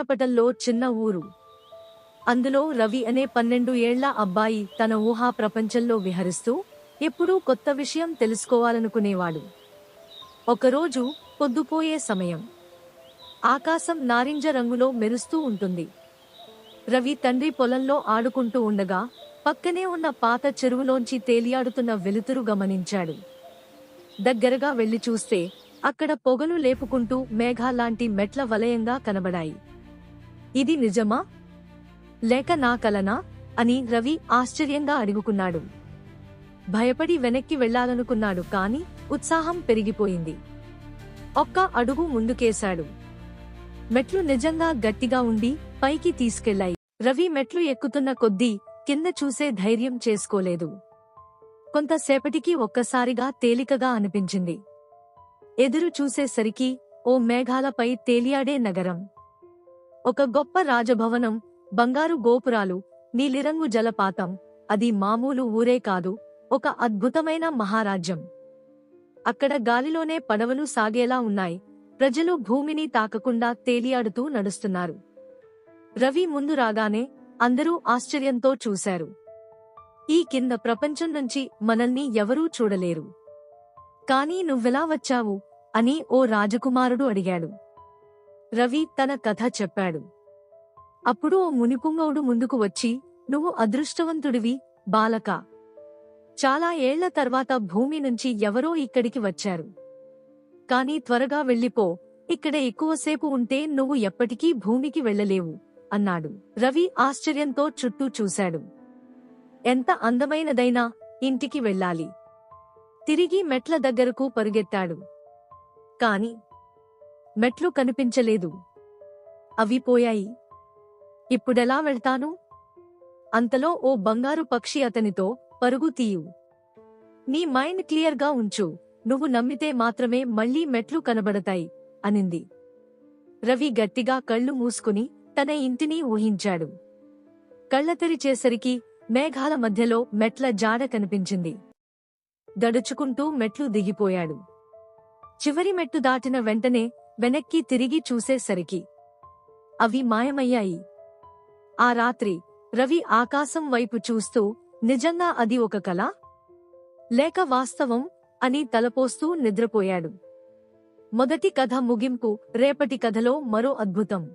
కన్నపటంలో చిన్న ఊరు. అందులో రవి అనే పన్నెండు ఏళ్ళ అబ్బాయి తన ఊహా ప్రపంచంలో విహరిస్తూ ఎప్పుడూ కొత్త విషయం తెలుసుకోవాలనుకునేవాడు. ఒకరోజు పొద్దుపోయే సమయం. ఆకాశం నారింజ రంగులో మెరుస్తూ ఉంటుంది. రవి తండ్రి పొలంలో ఆడుకుంటూ ఉండగా పక్కనే ఉన్న పాత చెరువులోంచి తేలియాడుతున్న వెలుతురు గమనించాడు. దగ్గరగా వెళ్ళి చూస్తే అక్కడ పొగలు లేపుకుంటూ మేఘాలాంటి మెట్ల వలయంగా కనబడాయి. ఇది నిజమా? లేక నా కలనా? అని రవి ఆశ్చర్యంగా అడుగుకున్నాడు. భయపడి వెనక్కి వెళ్ళాలనుకున్నాడు కాని ఉత్సాహం పెరిగిపోయింది. ఒక్క అడుగు ముందుకేశాడు. మెట్లు నిజంగా గట్టిగా ఉండి పైకి తీసుకెళ్ళాయి రవి మెట్లు ఎక్కుతున్న కొద్దీ కింద చూసే ధైర్యం చేసుకోలేదు. కొంతసేపటికి ఒక్కసారిగా తేలికగా అనిపించింది. ఎదురు చూసేసరికి ఓ మేఘాలపై తేలియాడే నగరం. ఒక గొప్ప రాజభవనం బంగారు గోపురాలు నీలిరంగు జలపాతం. అది మామూలు ఊరే కాదు ఒక అద్భుతమైన మహారాజ్యం. అక్కడ గాలిలోనే పడవలు సాగేలా ఉన్నాయి. ప్రజలు భూమిని తాకకుండా తేలియాడుతూ నడుస్తున్నారు. రవి ముందు రాగానే అందరూ ఆశ్చర్యంతో చూశారు. ఈ కింద ప్రపంచం నుంచి మనల్ని ఎవరూ చూడలేరు. కానీ నువ్వెలా వచ్చావు? అని ఓ రాజకుమారుడు అడిగాడు. రవి తన కథ చెప్పాడు. అప్పుడు ఓ మునిపుంగవుడు ముందుకు వచ్చి నువ్వు అదృష్టవంతుడివి బాలక. చాలా ఏళ్ళ తర్వాత భూమి నుంచి ఎవరో ఇక్కడికి వచ్చారు. కాని త్వరగా వెళ్ళిపో ఇక్కడ ఎక్కువసేపు ఉంటే నువ్వు ఎప్పటికీ భూమికి వెళ్ళలేవు అన్నాడు. రవి ఆశ్చర్యంతో చుట్టూ చూశాడు. ఎంత అందమైనదైనా ఇంటికి వెళ్ళాలి. తిరిగి మెట్ల దగ్గరకు పరుగెత్తాడు. కాని మెట్లు కనిపించలేదు. అవి పోయాయి. ఇప్పుడెలా వెళ్తాను? అంతలో ఓ బంగారు పక్షి అతనితో పరుగు తీయు. నీ మైండ్ క్లియర్గా ఉంచు. నువ్వు నమ్మితే మాత్రమే మళ్ళీ మెట్లు కనబడతాయి అనింది. రవి గట్టిగా కళ్ళు మూసుకుని తన ఇంటిని ఊహించాడు. కళ్ళతెరిచేసరికి మేఘాల మధ్యలో మెట్ల జాడ కనిపించింది. దడుచుకుంటూ మెట్లు దిగిపోయాడు. చివరి మెట్టు దాటిన వెంటనే వెనక్కి తిరిగి చూసేసరికి అవి మాయమయ్యాయి. ఆ రాత్రి రవి ఆకాశం వైపు చూస్తూ నిజంగా అది ఒక కల? లేక వాస్తవం? అని తలపోస్తూ నిద్రపోయాడు. మొదటి కథ ముగింపు రేపటి కథలో మరో అద్భుతం.